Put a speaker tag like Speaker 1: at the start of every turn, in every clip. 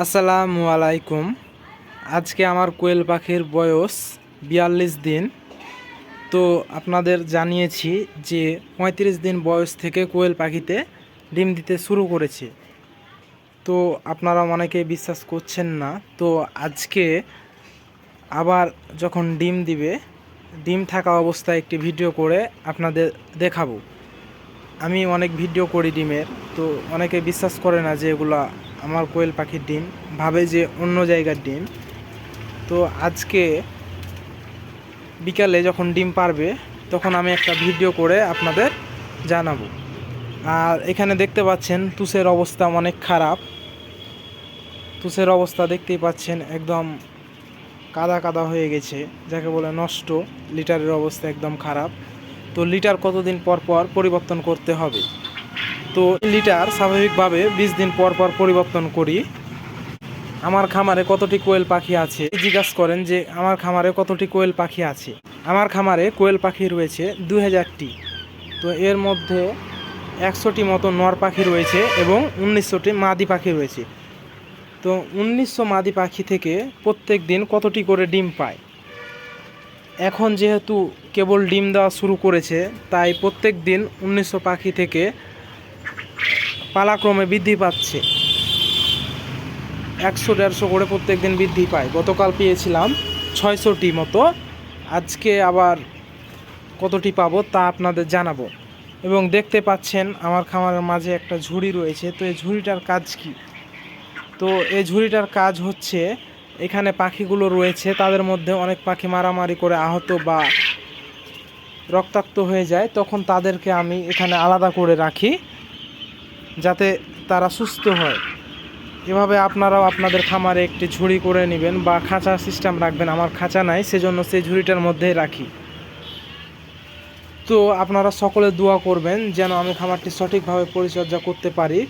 Speaker 1: আসসালামু আলাইকুম। আজকে আমার কোয়েল পাখির বয়স বিয়াল্লিশ দিন। তো আপনাদের জানিয়েছি যে পঁয়ত্রিশ দিন বয়স থেকে কোয়েল পাখিতে ডিম দিতে শুরু করেছে। তো আপনারা অনেকে বিশ্বাস করছেন না। তো আজকে আবার যখন ডিম দিবে, ডিম থাকা অবস্থায় একটি ভিডিও করে আপনাদের দেখাবো। আমি অনেক ভিডিও করি ডিমের। তো অনেকে বিশ্বাস করে না যে এগুলা আমার কোয়েল পাখির ডিম, ভাবে যে অন্য জায়গার ডিম। তো আজকে বিকালে যখন ডিম পারবে, তখন আমি একটা ভিডিও করে আপনাদের জানাব। আর এখানে দেখতে পাচ্ছেন, তুষের অবস্থা অনেক খারাপ। তুষের অবস্থা দেখতেই পাচ্ছেন, একদম কাদা কাদা হয়ে গেছে, যাকে বলে নষ্ট। লিটারের অবস্থা একদম খারাপ। তো লিটার কতদিন পর পর পরিবর্তন করতে হবে? তো লিটার স্বাভাবিকভাবে বিশ দিন পর পর পরিবর্তন করি। আমার খামারে কতটি কোয়েল পাখি আছে? জিজ্ঞাসা করেন যে, আমার খামারে কতটি কোয়েল পাখি আছে? আমার খামারে কোয়েল পাখি রয়েছে দুই হাজারটি। তো এর মধ্যে একশোটি মতো নর পাখি রয়েছে এবং উনিশশোটি মাদি পাখি রয়েছে। তো উনিশশো মাদি পাখি থেকে প্রত্যেক দিন কতটি করে ডিম পায়? এখন যেহেতু কেবল ডিম দেওয়া শুরু করেছে, তাই প্রত্যেক দিন উনিশশো পাখি থেকে পালাক্রমে বৃদ্ধি পাচ্ছে। একশো দেড়শো করে প্রত্যেক দিন বৃদ্ধি পায়। গতকাল পেয়েছিলাম ছয়শোটি মতো। আজকে আবার কতটি পাবো তা আপনাদের জানাব। এবং দেখতে পাচ্ছেন আমার খামারের মাঝে একটা ঝুড়ি রয়েছে। তো এই ঝুড়িটার কাজ কি? তো এই ঝুড়িটার কাজ হচ্ছে, এখানে পাখিগুলো রয়েছে, তাদের মধ্যে অনেক পাখি মারামারি করে আহত বা রক্তাক্ত হয়ে যায়। তখন তাদেরকে আমি এখানে আলাদা করে রাখি। যাতে তারা সুস্থ হয়। এভাবে আপনারাও আপনাদের খামারে একটি ঝুড়ি করে নেবেন বা খাঁচা সিস্টেম রাখবেন। আমার খাঁচা নাই, সেজন্য সেই ঝুড়িটার মধ্যেই রাখি। তো আপনারা সকলে দোয়া করবেন যেন আমি খামারটি সঠিকভাবে পরিচর্যা করতে পারি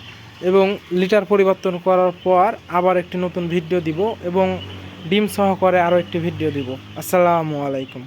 Speaker 1: এবং লিটার পরিবর্তন করার পর আবার একটি নতুন ভিডিও দিব এবং ডিম সহকারে আরও একটি ভিডিও দিব। আসসালামু আলাইকুম।